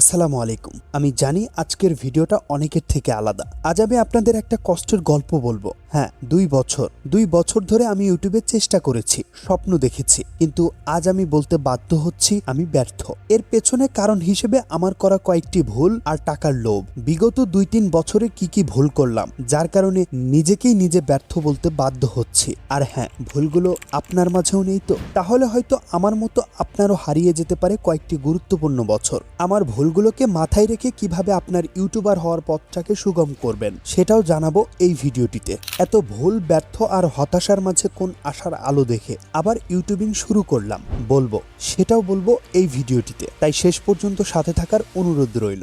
আসসালামু আলাইকুম। আমি জানি আজকের ভিডিওটা অনেকের থেকে আলাদা। আজ আমি আপনাদের একটা কষ্টের গল্প বলব। হ্যাঁ দুই বছর। দুই বছর ধরে আমি ইউটিউবে চেষ্টা করেছি, স্বপ্ন দেখেছি। কিন্তু আজ আমি বলতে বাধ্য হচ্ছি, আমি ব্যর্থ। এর পেছনে কারণ হিসেবে আমার করা কয়েকটি ভুল আর টাকার লোভ। বিগত দুই তিন বছরে কি কি ভুল করলাম, যার কারণে নিজেকেই নিজে ব্যর্থ বলতে বাধ্য হচ্ছি। আর হ্যাঁ ভুলগুলো আপনার মাঝেও নেই তো? তাহলে হয়তো আমার মতো আপনারও হারিয়ে যেতে পারে কয়েকটি গুরুত্বপূর্ণ বছর। আমার ভুলগুলোকে মাথায় রেখে কীভাবে আপনার ইউটিউবার হওয়ার পথটাকে সুগম করবেন, সেটাও জানাব এই ভিডিওটিতে। এত ভুল, ব্যর্থ আর হতাশার মাঝে কোন আশার আলো দেখে আবার ইউটিউবিং শুরু করলাম, বলব। সেটাও বলব এই ভিডিওটিতে। তাই শেষ পর্যন্ত সাথে থাকার অনুরোধ রইল।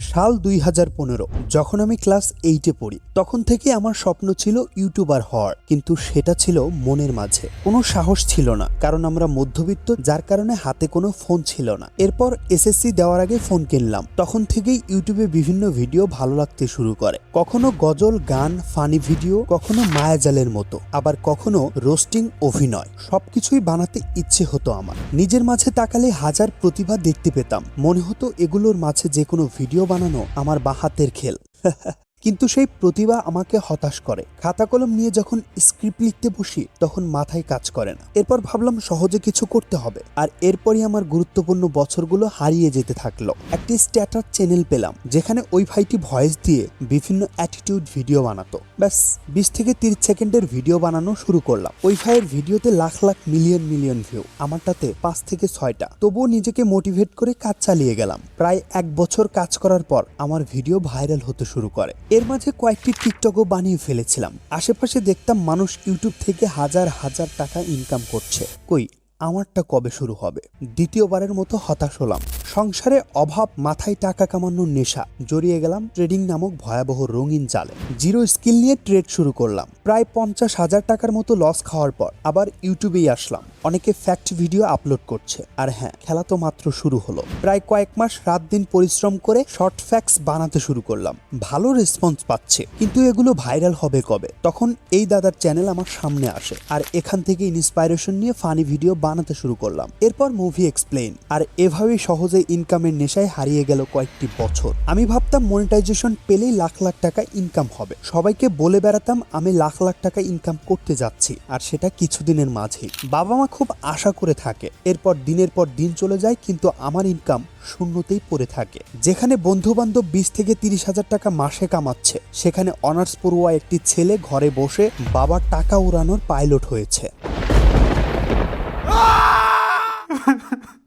সাল দুই হাজার পনেরো, যখন আমি ক্লাস এইটে পড়ি, তখন থেকে আমার স্বপ্ন ছিল ইউটিউবার হওয়ার। কিন্তু সেটা ছিল মনের মাঝে। কোনো সাহস ছিল না, কারণ আমরা মধ্যবিত্ত, যার কারণে হাতে কোনো ফোন ছিল না। এরপর এসএসসি দেওয়ার আগে ফোন কিনলাম। তখন থেকেই ইউটিউবে বিভিন্ন ভিডিও ভালো লাগতে শুরু করে। কখনো গজল, গান ফানি ভিডিও কখনো মায়াজালের মতো। আবার কখনো রোস্টিং অভিনয়। সবকিছুই বানাতে ইচ্ছে হতো আমার। নিজের মাঝে তাকালে হাজার প্রতিভা দেখতে পেতাম। মনে হতো এগুলোর মাঝে যে কোনো ভিডিও বানানো আমার বাহাতের খেল। কিন্তু সেই প্রতিভা আমাকে হতাশ করে। খাতা কলম নিয়ে যখন স্ক্রিপ্ট লিখতে বসি, তখন মাথায় কাজ করে না। এরপর ভাবলাম সহজে কিছু করতে হবে। আর এরপরই আমার গুরুত্বপূর্ণ বছরগুলো হারিয়ে যেতে থাকল। একটি স্ট্যাটার চ্যানেল পেলাম, যেখানে ওই ভাইটি ভয়েস দিয়ে বিভিন্ন অ্যাটিটিউড ভিডিও বানাতো। ব্যাস, বিশ থেকে তিরিশ সেকেন্ডের ভিডিও বানানো শুরু করলাম। ওই ভাইয়ের ভিডিওতে lakh lakh million million view, আমারটাতে পাঁচ থেকে ছয়টা। তবুও নিজেকে মোটিভেট করে কাজ চালিয়ে গেলাম। প্রায় এক বছর কাজ করার পর আমার ভিডিও ভাইরাল হতে শুরু করে। এর মাঝে কয়েকটি টিকটকও বানিয়ে ফেলেছিলাম। আশেপাশে দেখতাম মানুষ ইউটিউব থেকে হাজার হাজার টাকা ইনকাম করছে। কই, আমারটা কবে শুরু হবে? দ্বিতীয়বারের মতো হতাশ হলাম। সংসারে অভাব, মাথায় টাকা কামানোর নেশা, জড়িয়ে গেলাম ট্রেডিং নামক ভয়াবহ রঙিন জালে জিরো স্কিল নিয়ে ট্রেড শুরু করলাম। প্রায় পঞ্চাশ হাজার টাকার মতো লস খাওয়ার পর আবার ইউটিউবেই আসলাম। অনেকে ফ্যাক্ট ভিডিও আপলোড করছে। আর হ্যাঁ খেলা তো মাত্র শুরু হলো। প্রায় কয়েক মাস রাত দিন পরিশ্রম করে শর্ট ফ্যাক্স বানাতে শুরু করলাম। ভালো রেসপন্স পাচ্ছে। কিন্তু এগুলো ভাইরাল হবে কবে? তখন এই দাদার চ্যানেল আমার সামনে আসে। আর এখান থেকে ইন্সপাইরেশন নিয়ে ফানি ভিডিও বানাতে শুরু করলাম। এরপর মুভি এক্সপ্লেন আর এভাবেই সহজে ইনকামের নেশায় হারিয়ে গেল কয়েকটি বছর। আমি ভাবতাম মনিটাইজেশন পেলেই লাখ লাখ টাকা ইনকাম হবে। সবাইকে বলে বেড়াতাম, আমি লাখ লাখ টাকা ইনকাম করতে যাচ্ছি। আর সেটা কিছুদিনের মাঝেই। বাবা মা খুব আশা করে থাকে। এরপর দিনের পর দিন চলে যায়, কিন্তু আমার ইনকাম শূন্যতেই পড়ে থাকে। যেখানে বন্ধু বান্ধব বিশ থেকে তিরিশ হাজার টাকা মাসে কামাচ্ছে, সেখানে অনার্স পড়ুয়া একটি ছেলে ঘরে বসে বাবার টাকা উড়ানোর পাইলট হয়েছে।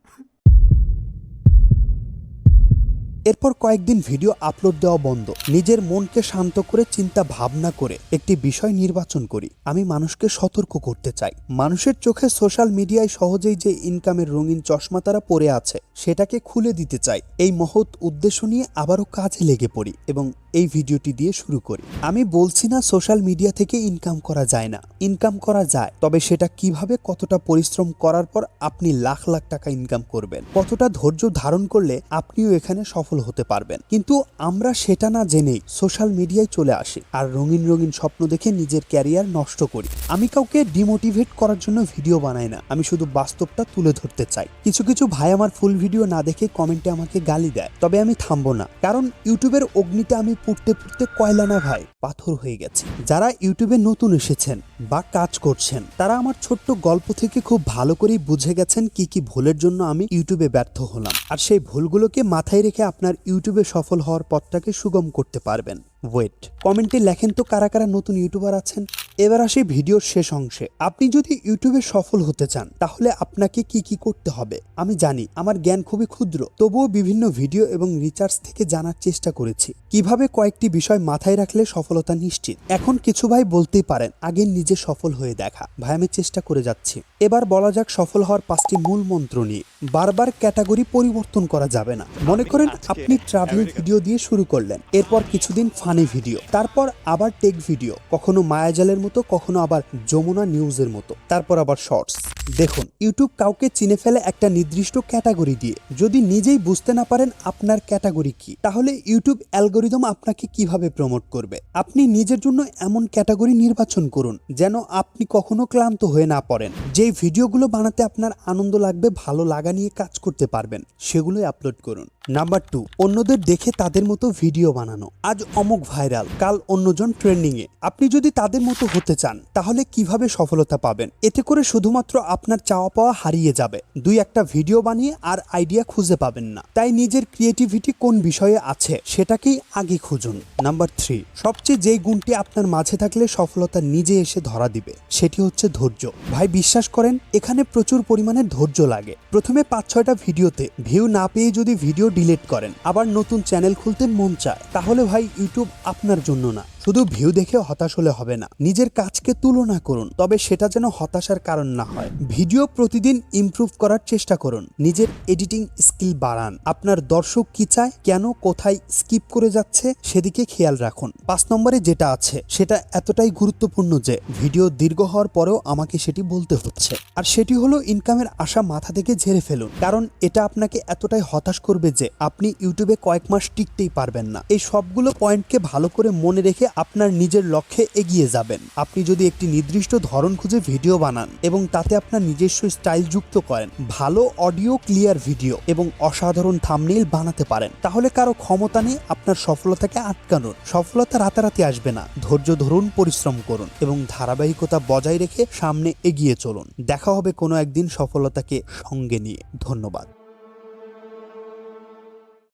এরপর কয়েকদিন ভিডিও আপলোড দেওয়া বন্ধ। নিজের মনকে শান্ত করে, চিন্তা ভাবনা করে একটি বিষয় নির্বাচন করি। আমি মানুষকে সতর্ক করতে চাই। মানুষের চোখে সোশ্যাল মিডিয়ায় সহজেই যে ইনকামের রঙিন চশমা তারা পরে আছে, সেটাকে খুলে দিতে চাই। এই মহৎ উদ্দেশ্য নিয়ে আবারও কাজে লেগে পড়ি এবং এই ভিডিওটি দিয়ে শুরু করি। আমি বলছি না সোশ্যাল মিডিয়া থেকে ইনকাম করা যায় না। ইনকাম করা যায়। তবে সেটা কীভাবে, কতটা পরিশ্রম করার পর আপনি লাখ লাখ টাকা ইনকাম করবেন? কতটা ধৈর্য ধারণ করলে আপনিও এখানে সফল হতে পারবেন? কিন্তু আমরা সেটা না জেনেই সোশ্যাল মিডিয়ায় চলে আসি আর রঙিন রঙিন স্বপ্ন দেখে নিজের ক্যারিয়ার নষ্ট করি। আমি কাউকে ডিমোটিভেট করার জন্য ভিডিও বানাই না। আমি শুধু বাস্তবটা তুলে ধরতে চাই। কিছু কিছু ভাই আমার ফুল ভিডিও না দেখে কমেন্টে আমাকে গালি দেয়। তবে আমি থামবো না। কারণ ইউটিউবের অগ্নিতে আমি পুড়তে পুড়তে কয়লা না ভাই পাথর হয়ে গেছে। যারা ইউটিউবে নতুন এসেছেন বা কাজ করছেন, তারা আমার ছোট্ট গল্প থেকে খুব ভালো করেই বুঝে গেছেন কি কি ভুলের জন্য আমি ইউটিউবে ব্যর্থ হলাম। আর সেই ভুলগুলোকে মাথায় রেখে আপনার ইউটিউবে সফল হওয়ার পথটাকে সুগম করতে পারবেন। ওয়েট, কমেন্টে লেখেন তো কারা কারা নতুন ইউটিউবার আছেন? এবার আসি ভিডিওর শেষ অংশে। আপনি যদি ইউটিউবে সফল হতে চান, তাহলে আপনাকে কি কি করতে হবে? আমি জানি, আমার জ্ঞান খুবই ক্ষুদ্র, তবুও বিভিন্ন ভিডিও এবং রিচার্জ থেকে জানার চেষ্টা করেছি। কীভাবে কয়েকটি বিষয় মাথায় রাখলে সফলতা নিশ্চিত? এখন কিছু ভাই বলতেই পারেন, আগে নিজে সফল হয়ে দেখা। ভাই, আমি চেষ্টা করে যাচ্ছি। এবার বলা যাক সফল হওয়ার পাঁচটি মূল মন্ত্র নিয়ে। বারবার ক্যাটাগরি পরিবর্তন করা যাবে না। মনে করেন আপনি ট্রাভেল ভিডিও দিয়ে শুরু করলেন এরপর কিছুদিন ফানি ভিডিও তারপর আবার টেক ভিডিও কখনো মায়াজালের মতো কখনো আবার যমুনা নিউজের মতো তারপর আবার শর্টস দেখুন ইউটিউব কাউকে চিনে ফেলে একটা নির্দিষ্ট ক্যাটাগরি দিয়ে। যদি নিজেই বুঝতে না পারেন আপনার ক্যাটাগরি কি, তাহলে ইউটিউব অ্যালগোরিদম আপনাকে কীভাবে প্রমোট করবে? আপনি নিজের জন্য এমন ক্যাটাগরি নির্বাচন করুন, যেন আপনি কখনো ক্লান্ত হয়ে না পড়েন। যেই ভিডিওগুলো বানাতে আপনার আনন্দ লাগবে, ভালো লাগা নিয়ে কাজ করতে পারবেন, সেগুলোই আপলোড করুন। নাম্বার টু অন্যদের দেখে তাদের মতো ভিডিও বানানো। আজ অমুক ভাইরাল কাল অন্যজন ট্রেন্ডিং এ। আপনি যদি তাদের মতো হতে চান, তাহলে কীভাবে সফলতা পাবেন? এতে করে শুধুমাত্র আপনার চাওয়া পাওয়া হারিয়ে যাবে। দুই, একটা ভিডিও বানিয়ে আর আইডিয়া খুঁজে পাবেন না। তাই নিজের ক্রিয়েটিভিটি কোন বিষয়ে আছে, সেটাকেই আগে খুঁজুন। নাম্বার থ্রি সবচেয়ে যেই গুণটি আপনার মাঝে থাকলে সফলতা নিজে এসে ধরা দিবে, সেটি হচ্ছে ধৈর্য। ভাই, বিশ্বাস করেন, এখানে প্রচুর পরিমাণে ধৈর্য লাগে। প্রথমে পাঁচ, ছয়টা ভিডিওতে ভিউ না পেয়ে যদি ভিডিও ডিলিট করেন। আবার নতুন চ্যানেল খুলতে মন চায়। তাহলে ভাই ইউটিউব আপনার জন্য না। শুধু ভিউ দেখে হতাশ হলে হবে না, নিজের কাজকে তুলনা করুন, তবে সেটা যেন হতাশার কারণ না হয়। ভিডিও প্রতিদিন ইমপ্রুভ করার চেষ্টা করুন, নিজের এডিটিং স্কিল বাড়ান। আপনার দর্শক কি চায়, কেন, কোথায় স্কিপ করে যাচ্ছে, সেদিকে খেয়াল রাখুন। পাঁচ নম্বরে যেটা আছে, সেটা এতটাই গুরুত্বপূর্ণ যে, ভিডিও দীর্ঘ হওয়ার পরেও আমাকে সেটি বলতে হচ্ছে। আর সেটি হলো ইনকামের আশা মাথা থেকে ঝেড়ে ফেলুন, কারণ এটা আপনাকে এতটাই হতাশ করবে যে, আপনি ইউটিউবে কয়েক মাস টিকতেই পারবেন না। এই সবগুলো পয়েন্টকে ভালো করে মনে রেখে আপনার নিজের লক্ষ্যে এগিয়ে যাবেন। আপনি যদি একটি নির্দিষ্ট ধরন খুঁজে ভিডিও বানান এবং তাতে আপনার নিজস্ব স্টাইল যুক্ত করেন, ভালো অডিও ক্লিয়ার ভিডিও এবং অসাধারণ থামনেইল বানাতে পারেন, তাহলে কারও ক্ষমতা নেই আপনার সফলতাকে আটকানোর। সফলতা রাতারাতি আসবে না। ধৈর্য ধরুন, পরিশ্রম করুন এবং ধারাবাহিকতা বজায় রেখে সামনে এগিয়ে চলুন। দেখা হবে কোনো একদিন সফলতাকে সঙ্গে নিয়ে। ধন্যবাদ।